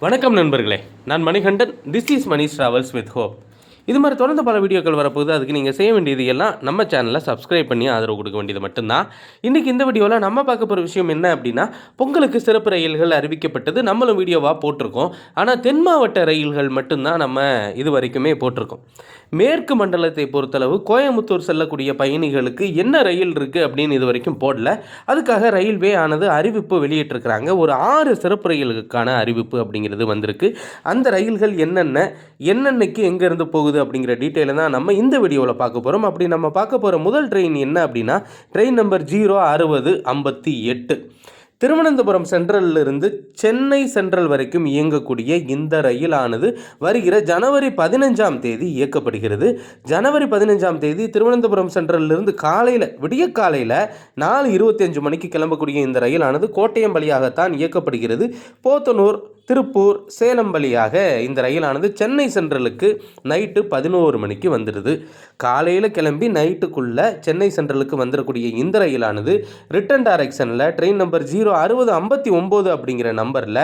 வணக்கம் நண்பர்களே. நான் Manikandan. This is Mani travels with hope இது மாதிரி தொடர்ந்து பல வீடியோக்கள் வரப்போகுது. அதுக்கு நீங்கள் செய்ய வேண்டியது எல்லாம் நம்ம சேனலை சப்ஸ்கிரைப் பண்ணி ஆதரவு கொடுக்க வேண்டியது மட்டும்தான். இன்றைக்கி இந்த வீடியோவில் நம்ம பார்க்க போகிற விஷயம் என்ன அப்படின்னா பொங்கலுக்கு சிறப்பு ரயில்கள் அறிவிக்கப்பட்டது நம்மளும் வீடியோவாக போட்டிருக்கோம். ஆனால் தென் மாவட்ட ரயில்கள் மட்டும்தான் நம்ம இது வரைக்குமே போட்டிருக்கோம். மேற்கு மண்டலத்தை பொறுத்தளவு கோயம்புத்தூர் செல்லக்கூடிய பயணிகளுக்கு என்ன ரயில் இருக்குது அப்படின்னு இது வரைக்கும் போடல. அதுக்காக ரயில்வே ஆனது அறிவிப்பு வெளியிட்டிருக்கிறாங்க. ஒரு ஆறு சிறப்பு ரயில்களுக்கான அறிவிப்பு அப்படிங்கிறது வந்திருக்கு. அந்த ரயில்கள் என்னென்ன என்னென்னைக்கு எங்கேருந்து போகுது அப்படிங்கிற டீட்டெயிலை தான் நம்ம இந்த வீடியோவில் பார்க்க போகிறோம் அப்படி நம்ம பார்க்க போகிற முதல் ட்ரெயின் என்ன அப்படின்னா ட்ரெயின் நம்பர் ஜீரோ அறுபது ஐம்பத்தி எட்டு. திருவனந்தபுரம் சென்ட்ரல்லிருந்து சென்னை சென்ட்ரல் வரைக்கும் இயங்கக்கூடிய இந்த ரயிலானது வருகிற ஜனவரி பதினஞ்சாம் தேதி இயக்கப்படுகிறது. ஜனவரி பதினஞ்சாம் தேதி திருவனந்தபுரம் சென்ட்ரல்ல இருந்து காலையில் விடிய காலையில் நாலு இருபத்தஞ்சு மணிக்கு கிளம்பக்கூடிய இந்த ரயிலானது கோட்டயம் வழியாகத்தான் இயக்கப்படுகிறது. போத்தனூர் திருப்பூர் சேலம் வழியாக இந்த ரயிலானது சென்னை சென்ட்ரலுக்கு நைட்டு பதினோரு மணிக்கு வந்துடுது. காலையில் கிளம்பி நைட்டுக்குள்ளே சென்னை சென்ட்ரலுக்கு வந்துடக்கூடிய இந்த ரயிலானது ரிட்டன் டைரக்ஷனில் ட்ரெயின் நம்பர் ஜீரோ அறுபது ஐம்பத்தி ஒம்பது அப்படிங்கிற நம்பரில்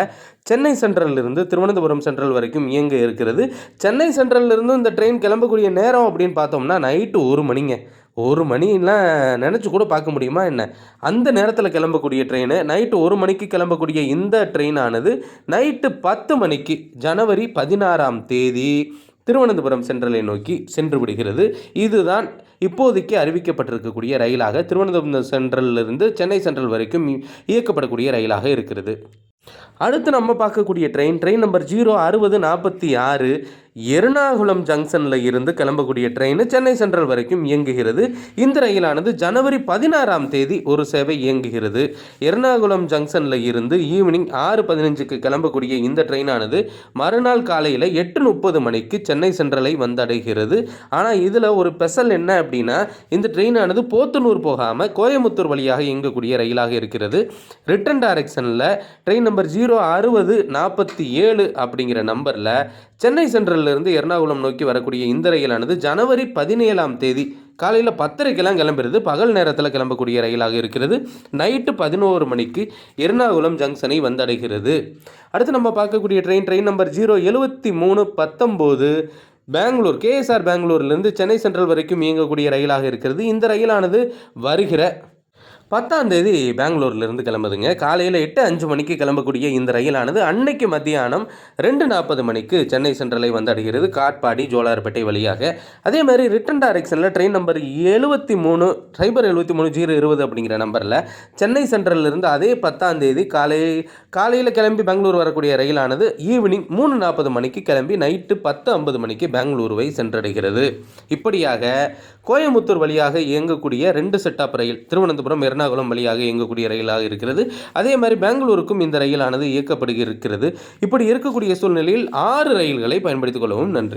சென்னை சென்ட்ரல்லிருந்து திருவனந்தபுரம் சென்ட்ரல் வரைக்கும் இயங்க இருக்கிறது. சென்னை சென்ட்ரல்லிருந்து இந்த ட்ரெயின் கிளம்பக்கூடிய நேரம் அப்படின்னு பார்த்தோம்னா நைட்டு ஒரு மணிங்க. ஒரு மணிலாம் நினச்சி கூட பார்க்க முடியுமா என்ன? அந்த நேரத்தில் கிளம்பக்கூடிய ட்ரெயின் நைட்டு ஒரு மணிக்கு கிளம்பக்கூடிய இந்த ட்ரெயினானது நைட்டு பத்து மணிக்கு ஜனவரி பதினாறாம் தேதி திருவனந்தபுரம் சென்ட்ரலை நோக்கி சென்று விடுகிறது. இதுதான் இப்போதைக்கு அறிவிக்கப்பட்டிருக்கக்கூடிய ரயிலாக திருவனந்தபுரம் சென்ட்ரலிருந்து சென்னை சென்ட்ரல் வரைக்கும் இயக்கப்படக்கூடிய ரயிலாக இருக்கிறது. அடுத்து நம்ம பார்க்கக்கூடிய ட்ரெயின் ட்ரெயின் நம்பர் ஜீரோ அறுபது நாற்பத்தி ஆறு எர்ணாகுளம் ஜங்ஷனில் இருந்து கிளம்பக்கூடிய ட்ரெயின் சென்னை சென்ட்ரல் வரைக்கும் இயங்குகிறது. இந்த ரயிலானது ஜனவரி பதினாறாம் தேதி ஒரு சேவை இயங்குகிறது. எர்ணாகுளம் ஜங்ஷனில் இருந்து ஈவினிங் ஆறு பதினஞ்சுக்கு கிளம்பக்கூடிய இந்த ட்ரெயினானது மறுநாள் காலையில் எட்டு முப்பது மணிக்கு சென்னை சென்ட்ரலை வந்தடைகிறது. ஆனால் இதில் ஒரு ஸ்பெஷல் என்ன அப்படின்னா இந்த ட்ரெயினானது போத்தனூர் போகாமல் கோயமுத்தூர் வழியாக இயங்கக்கூடிய ரயிலாக இருக்கிறது. ரிட்டன் டைரக்ஷனில் ட்ரெயின் நம்பர் ஜீரோ அறுபது நாற்பத்தி ஏழு அப்படிங்கிற நம்பரில் சென்னை சென்ட்ரல்லிருந்து எர்ணாகுளம் நோக்கி வரக்கூடிய இந்த ரயிலானது ஜனவரி பதினேழாம் தேதி காலையில் பத்தரைக்கெல்லாம் கிளம்புறது பகல் நேரத்தில் கிளம்பக்கூடிய ரயிலாக இருக்கிறது. நைட்டு பதினோரு மணிக்கு எர்ணாகுளம் ஜங்ஷனை வந்தடைகிறது. அடுத்து நம்ம பார்க்கக்கூடிய ட்ரெயின் ட்ரெயின் நம்பர் ஜீரோ எழுபத்தி மூணு பத்தொம்போது. பெங்களூர் கேஎஸ்ஆர் பெங்களூர்லேருந்து சென்னை சென்ட்ரல் வரைக்கும் இயங்கக்கூடிய ரயிலாக இருக்கிறது. இந்த ரயிலானது வருகிற பத்தாம் தேதி பெங்களூர்லேருந்து கிளம்புதுங்க. காலையில் எட்டு அஞ்சு மணிக்கு கிளம்பக்கூடிய இந்த ரயிலானது அன்னைக்கு மத்தியானம் ரெண்டு நாற்பது மணிக்கு சென்னை சென்ட்ரலை வந்தடைகிறது. காட்பாடி ஜோலார்பேட்டை வழியாக. அதே மாதிரி ரிட்டன் டைரக்ஷனில் ட்ரெயின் நம்பர் எழுபத்தி மூணு சைபர் எழுபத்தி மூணு ஜீரோ இருபது அப்படிங்கிற நம்பரில் சென்னை சென்ட்ரலிருந்து அதே பத்தாம் தேதி காலை காலையில் கிளம்பி பெங்களூர் வரக்கூடிய ரயிலானது ஈவினிங் மூணு நாற்பது மணிக்கு கிளம்பி நைட்டு பத்து ஐம்பது மணிக்கு பெங்களூருவை சென்றடைகிறது. இப்படியாக கோயம்புத்தூர் வழியாக இயங்கக்கூடிய ரெண்டு செட் ரயில் திருவனந்தபுரம் எர்ணாகுளம் வழியாக இயங்கக்கூடிய ரயிலாக இருக்கிறது. அதே மாதிரி பெங்களூருக்கும் இந்த ரயிலானது இயக்கப்படுகிறது இப்படி இருக்கக்கூடிய சூழ்நிலையில் ஆறு ரயில்களை பயன்படுத்திக் கொள்ளவும் நன்றி.